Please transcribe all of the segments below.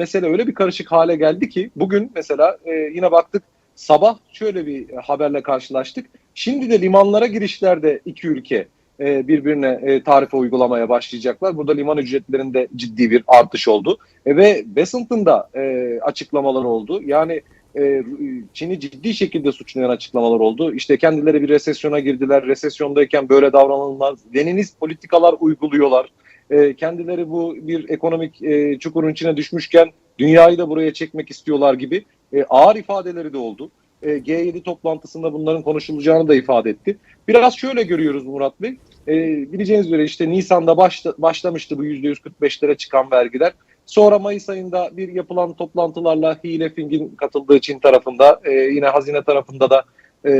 mesele öyle bir karışık hale geldi ki bugün mesela e, yine baktık sabah şöyle bir haberle karşılaştık. Şimdi de limanlara girişlerde iki ülke e, birbirine e, tarife uygulamaya başlayacaklar. Burada liman ücretlerinde ciddi bir artış oldu. E, ve Besant'ın da e, açıklamaları oldu. Yani e, Çin'i ciddi şekilde suçlayan açıklamalar oldu. İşte kendileri bir resesyona girdiler. Resesyondayken böyle davranılmaz. Leninist politikalar uyguluyorlar. E, kendileri bu bir ekonomik e, çukurun içine düşmüşken dünyayı da buraya çekmek istiyorlar gibi e, ağır ifadeleri de oldu. E, G7 toplantısında bunların konuşulacağını da ifade etti. Biraz şöyle görüyoruz Murat Bey. Bileceğiniz üzere işte Nisan'da başla, başlamıştı bu %145'lere çıkan vergiler. Sonra Mayıs ayında bir yapılan toplantılarla Hile Fing'in katıldığı Çin tarafında, yine hazine tarafında da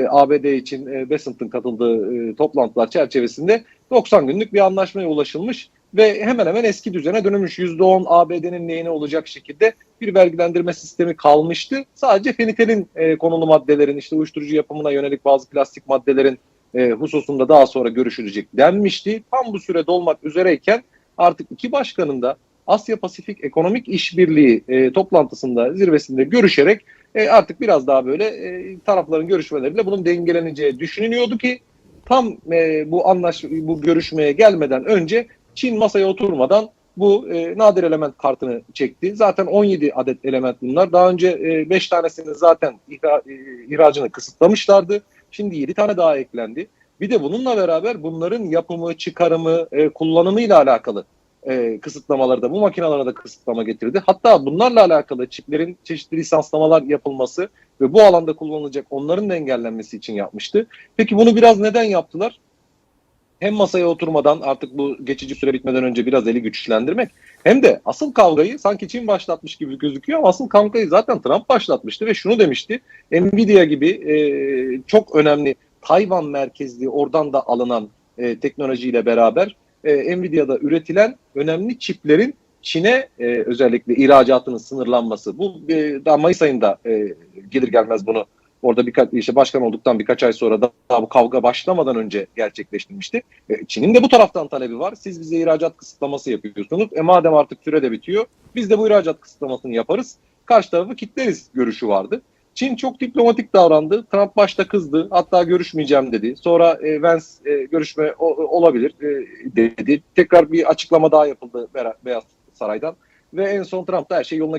ABD için e, Besant'ın katıldığı toplantılar çerçevesinde 90 günlük bir anlaşmaya ulaşılmış ve hemen hemen eski düzene dönülmüş %10 ABD'nin lehine olacak şekilde bir vergilendirme sistemi kalmıştı. Sadece fenikelin e, konulu maddelerin işte uyuşturucu yapımına yönelik bazı plastik maddelerin e, hususunda daha sonra görüşülecek denmişti. Tam bu süre dolmak üzereyken artık iki başkanın da Asya Pasifik Ekonomik İşbirliği e, toplantısında zirvesinde görüşerek e, artık biraz daha böyle e, tarafların görüşmeleriyle bunun dengeleneceği düşünülüyordu ki tam e, bu anlaş bu görüşmeye gelmeden önce Çin masaya oturmadan bu e, nadir element kartını çekti. Zaten 17 adet element bunlar. Daha önce 5 e, tanesini zaten ihra, e, ihracını kısıtlamışlardı. Şimdi 7 tane daha eklendi. Bir de bununla beraber bunların yapımı, çıkarımı, e, kullanımıyla alakalı e, kısıtlamaları da bu makinalara da kısıtlama getirdi. Hatta bunlarla alakalı çiplerin çeşitli lisanslamalar yapılması ve bu alanda kullanılacak onların da engellenmesi için yapmıştı. Peki bunu biraz neden yaptılar? Hem masaya oturmadan artık bu geçici süre bitmeden önce biraz eli güçlendirmek hem de asıl kavgayı sanki Çin başlatmış gibi gözüküyor ama asıl kavgayı zaten Trump başlatmıştı ve şunu demişti. Nvidia gibi e, çok önemli Tayvan merkezli oradan da alınan e, teknolojiyle beraber e, Nvidia'da üretilen önemli çiplerin Çin'e e, özellikle ihracatının sınırlanması. Bu e, daha Mayıs ayında e, gelir gelmez bunu orada birkaç işte başkan olduktan birkaç ay sonra da daha bu kavga başlamadan önce gerçekleştirmişti. E, Çin'in de bu taraftan talebi var. Siz bize ihracat kısıtlaması yapıyorsunuz. E madem artık süre de bitiyor biz de bu ihracat kısıtlamasını yaparız. Karşı tarafı kitleriz görüşü vardı. Çin çok diplomatik davrandı. Trump başta kızdı. Hatta görüşmeyeceğim dedi. Sonra e, Vance e, görüşme o, olabilir e, dedi. Tekrar bir açıklama daha yapıldı Beyaz Saray'dan. Ve en son Trump da her şey yoluna girdi.